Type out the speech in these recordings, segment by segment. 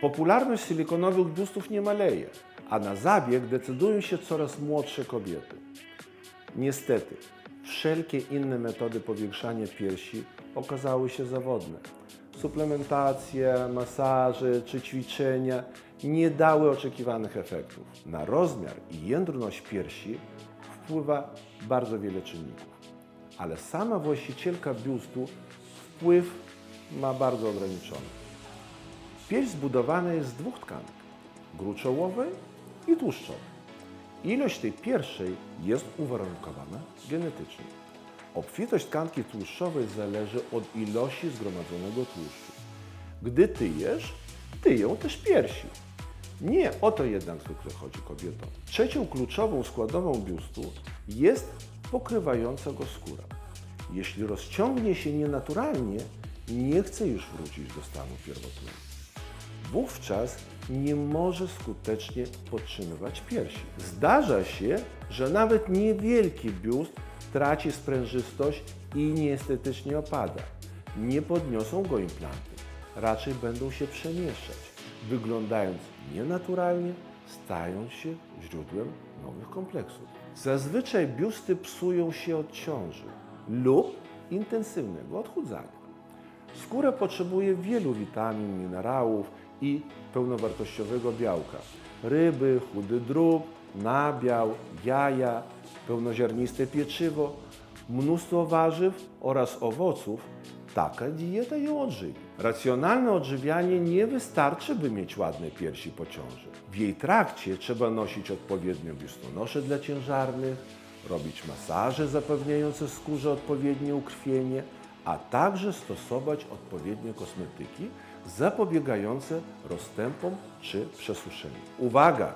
Popularność silikonowych biustów nie maleje, a na zabieg decydują się coraz młodsze kobiety. Niestety, wszelkie inne metody powiększania piersi okazały się zawodne. Suplementacje, masaże czy ćwiczenia nie dały oczekiwanych efektów. Na rozmiar i jędrność piersi wpływa bardzo wiele czynników, ale sama właścicielka biustu wpływ ma bardzo ograniczony. Pierś zbudowana jest z dwóch tkanek, gruczołowej i tłuszczowej. Ilość tej pierwszej jest uwarunkowana genetycznie. Obfitość tkanki tłuszczowej zależy od ilości zgromadzonego tłuszczu. Gdy ty jesz, ty ją też piersi. Nie o to jednak zwykle chodzi kobietom. Trzecią kluczową składową biustu jest pokrywająca go skóra. Jeśli rozciągnie się nienaturalnie, nie chce już wrócić do stanu pierwotnego wówczas nie może skutecznie podtrzymywać piersi. Zdarza się, że nawet niewielki biust traci sprężystość i nieestetycznie opada. Nie podniosą go implanty, raczej będą się przemieszczać. Wyglądając nienaturalnie, stają się źródłem nowych kompleksów. Zazwyczaj biusty psują się od ciąży lub intensywnego odchudzania. Skóra potrzebuje wielu witamin, minerałów i pełnowartościowego białka. Ryby, chudy drób, nabiał, jaja, pełnoziarniste pieczywo, mnóstwo warzyw oraz owoców. Taka dieta ją odżywi. Racjonalne odżywianie nie wystarczy, by mieć ładne piersi po ciąży. W jej trakcie trzeba nosić odpowiednio biustonosze dla ciężarnych, robić masaże zapewniające skórze odpowiednie ukrwienie, a także stosować odpowiednie kosmetyki zapobiegające rozstępom czy przesuszeniu. Uwaga!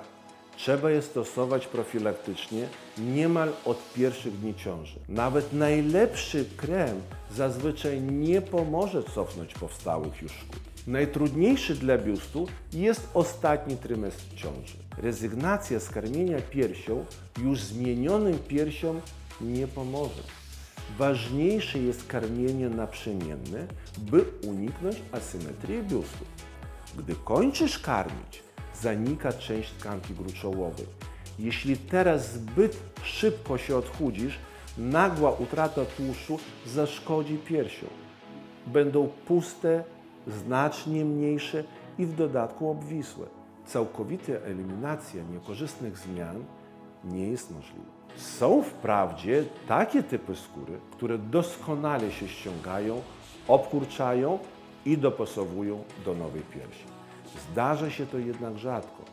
Trzeba je stosować profilaktycznie niemal od pierwszych dni ciąży. Nawet najlepszy krem zazwyczaj nie pomoże cofnąć powstałych już szkód. Najtrudniejszy dla biustu jest ostatni trymestr ciąży. Rezygnacja z karmienia piersią już zmienionym piersiom nie pomoże. Ważniejsze jest karmienie naprzemienne, by uniknąć asymetrii biustu. Gdy kończysz karmić, zanika część tkanki gruczołowej. Jeśli teraz zbyt szybko się odchudzisz, nagła utrata tłuszczu zaszkodzi piersiom. Będą puste, znacznie mniejsze i w dodatku obwisłe. Całkowita eliminacja niekorzystnych zmian nie jest możliwa. Są wprawdzie takie typy skóry, które doskonale się ściągają, obkurczają i dopasowują do nowej piersi. Zdarza się to jednak rzadko.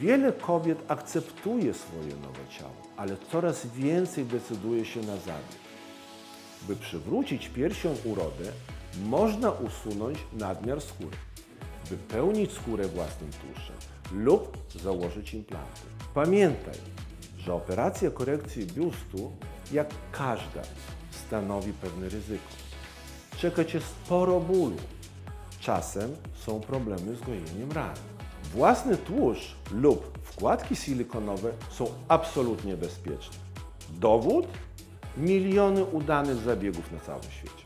Wiele kobiet akceptuje swoje nowe ciało, ale coraz więcej decyduje się na zabieg. By przywrócić piersią urodę, można usunąć nadmiar skóry, wypełnić skórę własnym tłuszczem lub założyć implanty. Pamiętaj, że operacja korekcji biustu, jak każda, stanowi pewne ryzyko. Czeka Cię sporo bólu. Czasem są problemy z gojeniem ran. Własny tłuszcz lub wkładki silikonowe są absolutnie bezpieczne. Dowód? Miliony udanych zabiegów na całym świecie.